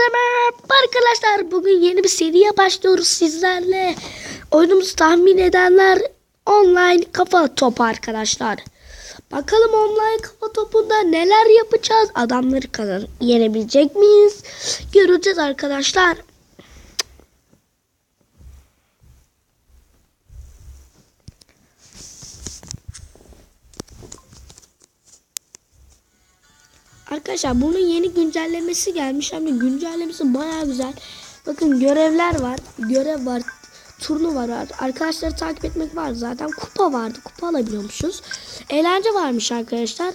Hepinize merhaba arkadaşlar. Bugün yeni bir seriye başlıyoruz sizlerle. Oyunumuzu tahmin edenler online kafa topu arkadaşlar. Bakalım online kafa topunda neler yapacağız? Adamları kazan yenebilecek miyiz? Göreceğiz arkadaşlar. Arkadaşlar bunun yeni güncellemesi gelmiş. Hem de güncellemesi baya güzel. Bakın görevler var. Görev var. Turnuva var. Arkadaşları takip etmek var. Zaten kupa vardı. Kupa alabiliyormuşuz. Eğlence varmış arkadaşlar.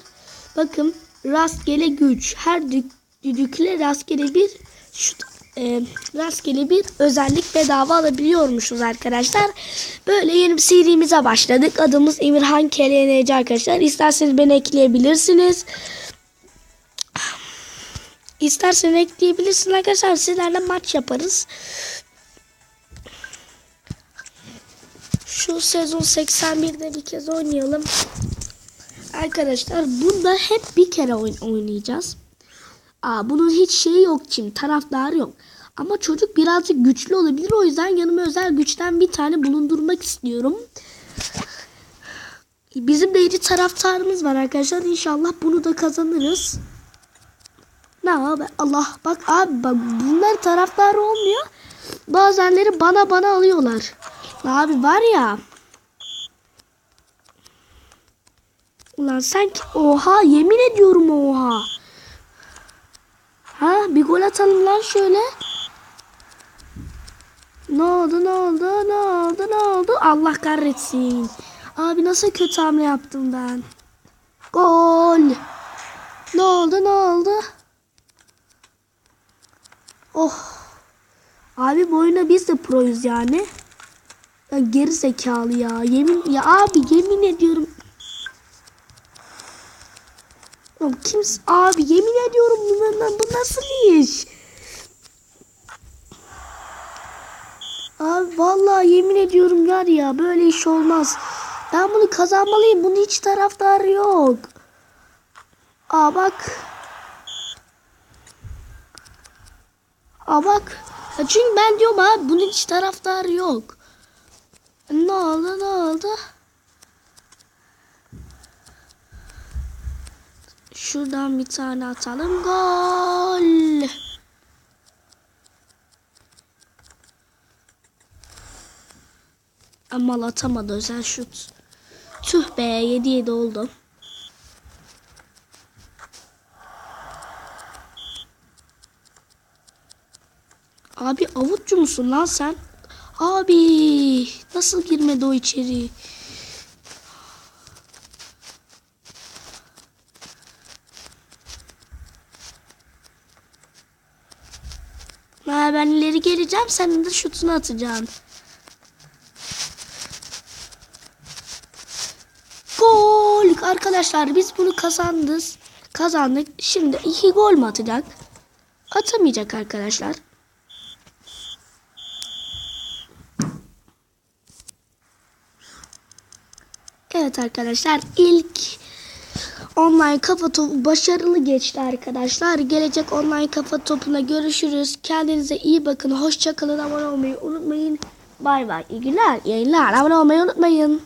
Bakın rastgele güç. Her dük- düdükle rastgele bir şu e, rastgele bir özellik bedava alabiliyormuşuz arkadaşlar. Böyle yeni bir serimize başladık. Adımız Emirhan KLNC arkadaşlar. İsterseniz beni ekleyebilirsiniz. İstersen ekleyebilirsin arkadaşlar. Sizlerle maç yaparız. Şu sezon 81'de bir kez oynayalım. Arkadaşlar bunda hep bir kere oyn- oynayacağız. Aa, bunun hiç şeyi yok şimdi. Taraftarı yok. Ama çocuk birazcık güçlü olabilir. O yüzden yanıma özel güçten bir tane bulundurmak istiyorum. Bizim de yedi taraftarımız var arkadaşlar. İnşallah bunu da kazanırız. Ne abi Allah bak abi bak bunlar taraftar olmuyor. Bazenleri bana bana alıyorlar. Abi var ya. Ulan sen ki- oha yemin ediyorum oha. Ha bir gol atalım lan şöyle. Ne oldu ne oldu ne oldu ne oldu Allah kahretsin. Abi nasıl kötü hamle yaptım ben. Gol. Ne oldu ne oldu? Oh. Abi bu oyuna biz de proyuz yani. Ya geri zekalı ya. Yemin ya abi yemin ediyorum. Ya kimse abi yemin ediyorum bu, bu nasıl iş? Abi vallahi yemin ediyorum var ya böyle iş olmaz. Ben bunu kazanmalıyım. Bunun hiç taraftarı yok. Aa bak. Aa bak. Ya çünkü ben diyorum abi bunun hiç taraftarı yok. Ne oldu ne oldu? Şuradan bir tane atalım. Gol. Ama atamadı özel şut. Tüh be 7-7 oldu. Abi avutçu musun lan sen? Abi nasıl girmedi o içeri? Ha, ben ileri geleceğim senin de şutunu atacaksın. Gol arkadaşlar biz bunu kazandık. Kazandık. Şimdi iki gol mü atacak? Atamayacak arkadaşlar. Evet arkadaşlar ilk online kafa topu başarılı geçti arkadaşlar. Gelecek online kafa topuna görüşürüz. Kendinize iyi bakın. Hoşçakalın. Abone olmayı unutmayın. Bay bay. İyi günler. yayınlar. Abone olmayı unutmayın.